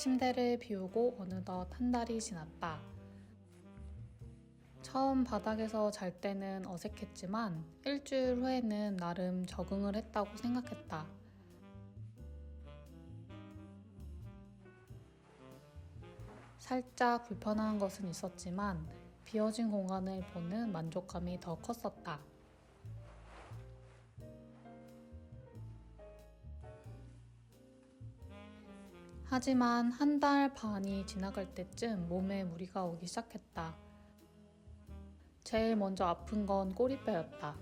침대를 비우고 어느덧 한 달이 지났다. 처음 바닥에서 잘 때는 어색했지만 일주일 후에는 나름 적응을 했다고 생각했다. 살짝 불편한 것은 있었지만 비어진 공간을 보는 만족감이 더 컸었다. 하지만 한 달 반이 지나갈 때쯤 몸에 무리가 오기 시작했다. 제일 먼저 아픈 건 꼬리뼈였다.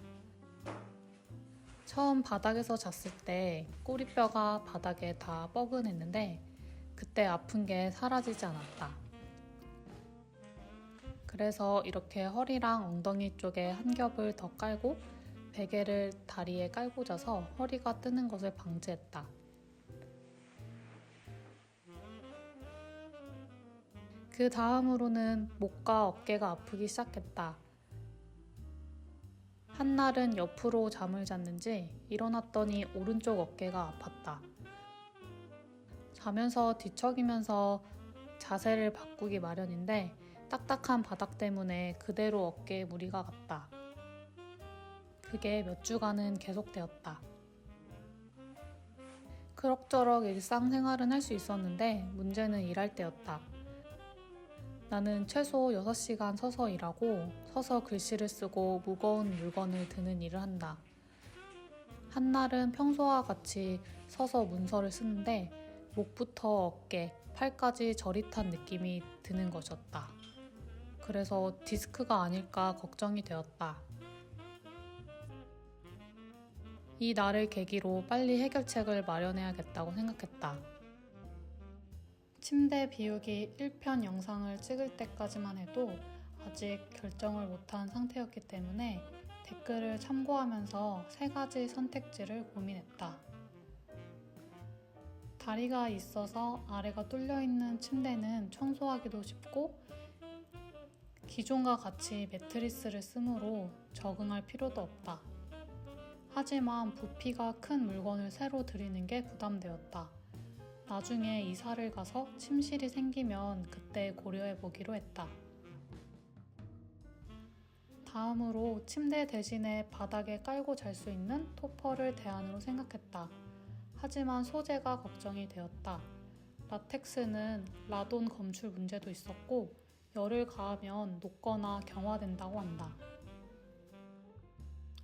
처음 바닥에서 잤을 때 꼬리뼈가 바닥에 다 뻐근했는데 그때 아픈 게 사라지지 않았다. 그래서 이렇게 허리랑 엉덩이 쪽에 한 겹을 더 깔고 베개를 다리에 깔고 자서 허리가 뜨는 것을 방지했다. 그 다음으로는 목과 어깨가 아프기 시작했다. 한날은 옆으로 잠을 잤는지 일어났더니 오른쪽 어깨가 아팠다. 자면서 뒤척이면서 자세를 바꾸기 마련인데 딱딱한 바닥 때문에 그대로 어깨에 무리가 갔다. 그게 몇 주간은 계속되었다. 그럭저럭 일상생활은 할 수 있었는데 문제는 일할 때였다. 나는 최소 6시간 서서 일하고 서서 글씨를 쓰고 무거운 물건을 드는 일을 한다. 한날은 평소와 같이 서서 문서를 쓰는데 목부터 어깨, 팔까지 저릿한 느낌이 드는 것이었다. 그래서 디스크가 아닐까 걱정이 되었다. 이 날을 계기로 빨리 해결책을 마련해야겠다고 생각했다. 침대 비우기 1편 영상을 찍을 때까지만 해도 아직 결정을 못한 상태였기 때문에 댓글을 참고하면서 세 가지 선택지를 고민했다. 다리가 있어서 아래가 뚫려 있는 침대는 청소하기도 쉽고 기존과 같이 매트리스를 쓰므로 적응할 필요도 없다. 하지만 부피가 큰 물건을 새로 들이는 게 부담되었다. 나중에 이사를 가서 침실이 생기면 그때 고려해 보기로 했다. 다음으로 침대 대신에 바닥에 깔고 잘 수 있는 토퍼를 대안으로 생각했다. 하지만 소재가 걱정이 되었다. 라텍스는 라돈 검출 문제도 있었고 열을 가하면 녹거나 경화된다고 한다.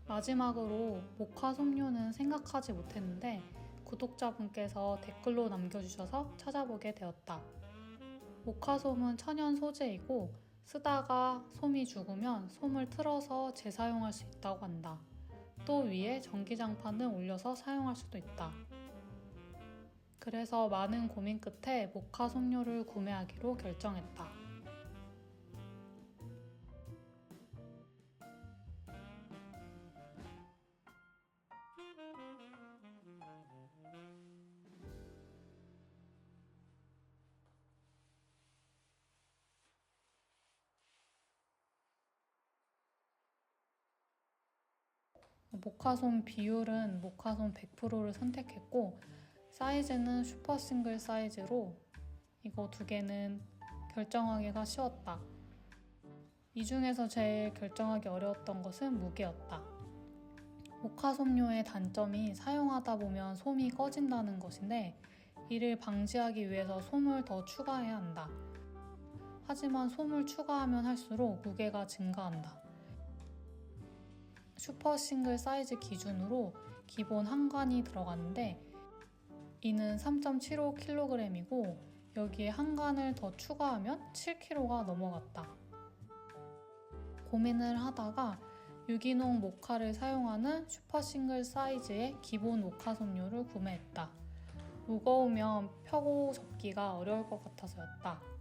마지막으로 모카 솜료는 생각하지 못했는데 구독자분께서 댓글로 남겨주셔서 찾아보게 되었다. 모카솜은 천연 소재이고 쓰다가 솜이 죽으면 솜을 틀어서 재사용할 수 있다고 한다. 또 위에 전기장판을 올려서 사용할 수도 있다. 그래서 많은 고민 끝에 모카 솜료를 구매하기로 결정했다. 모카솜 비율은 모카솜 100%를 선택했고 사이즈는 슈퍼 싱글 사이즈로 이거 두 개는 결정하기가 쉬웠다. 이 중에서 제일 결정하기 어려웠던 것은 무게였다. 모카솜료의 단점이 사용하다 보면 솜이 꺼진다는 것인데 이를 방지하기 위해서 솜을 더 추가해야 한다. 하지만 솜을 추가하면 할수록 무게가 증가한다. 슈퍼 싱글 사이즈 기준으로 기본 한 관이 들어가는데 이는 3.75kg이고 여기에 한 관을 더 추가하면 7kg가 넘어갔다. 고민을 하다가 유기농 모카를 사용하는 슈퍼 싱글 사이즈의 기본 모카 솜료를 구매했다. 무거우면 펴고 접기가 어려울 것 같아서였다.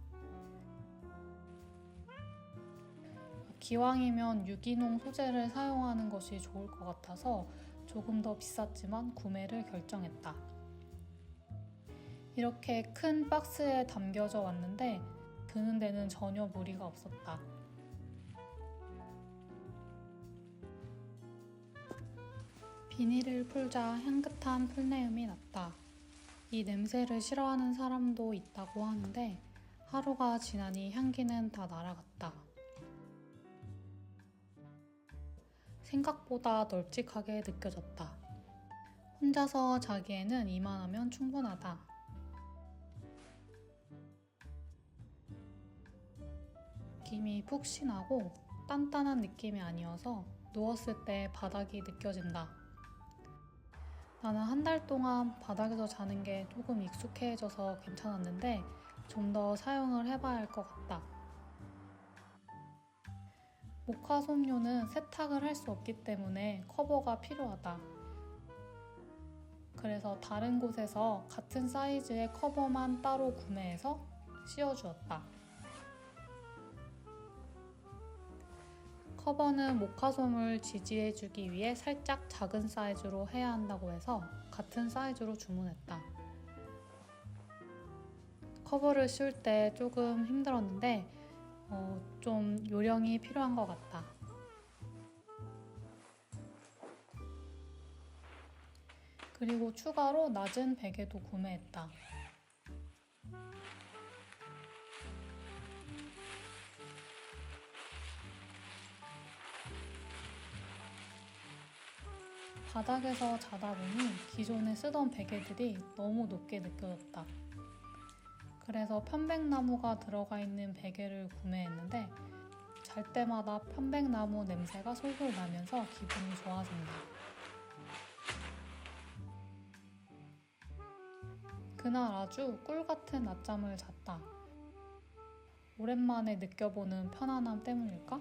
기왕이면 유기농 소재를 사용하는 것이 좋을 것 같아서 조금 더 비쌌지만 구매를 결정했다. 이렇게 큰 박스에 담겨져 왔는데 드는 데는 전혀 무리가 없었다. 비닐을 풀자 향긋한 풀내음이 났다. 이 냄새를 싫어하는 사람도 있다고 하는데 하루가 지나니 향기는 다 날아갔다. 생각보다 널찍하게 느껴졌다. 혼자서 자기에는 이만하면 충분하다. 느낌이 푹신하고 단단한 느낌이 아니어서 누웠을 때 바닥이 느껴진다. 나는 한 달 동안 바닥에서 자는 게 조금 익숙해져서 괜찮았는데 좀 더 사용을 해봐야 할 것 같다. 모카 솜료는 세탁을 할 수 없기 때문에 커버가 필요하다. 그래서 다른 곳에서 같은 사이즈의 커버만 따로 구매해서 씌워주었다. 커버는 모카솜을 지지해주기 위해 살짝 작은 사이즈로 해야 한다고 해서 같은 사이즈로 주문했다. 커버를 씌울 때 조금 힘들었는데 어, 좀 요령이 필요한 것 같다. 그리고 추가로 낮은 베개도 구매했다. 바닥에서 자다 보니 기존에 쓰던 베개들이 너무 높게 느껴졌다. 그래서 편백나무가 들어가 있는 베개를 구매했는데 잘 때마다 편백나무 냄새가 솔솔 나면서 기분이 좋아진다. 그날 아주 꿀 같은 낮잠을 잤다. 오랜만에 느껴보는 편안함 때문일까?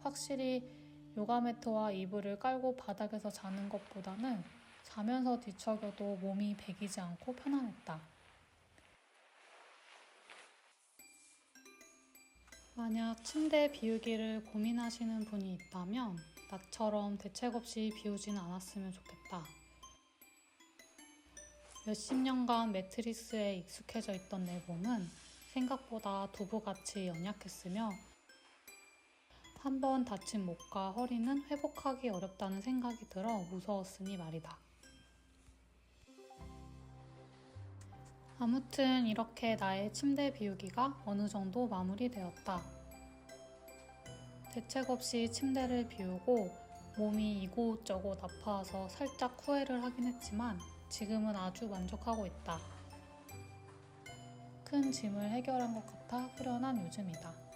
확실히 요가 매트와 이불을 깔고 바닥에서 자는 것보다는 자면서 뒤척여도 몸이 배기지 않고 편안했다. 만약 침대 비우기를 고민하시는 분이 있다면 나처럼 대책 없이 비우지는 않았으면 좋겠다. 몇십 년간 매트리스에 익숙해져 있던 내 몸은 생각보다 두부같이 연약했으며 한 번 다친 목과 허리는 회복하기 어렵다는 생각이 들어 무서웠으니 말이다. 아무튼 이렇게 나의 침대 비우기가 어느 정도 마무리되었다. 대책 없이 침대를 비우고 몸이 이곳저곳 아파서 살짝 후회를 하긴 했지만 지금은 아주 만족하고 있다. 큰 짐을 해결한 것 같아 후련한 요즘이다.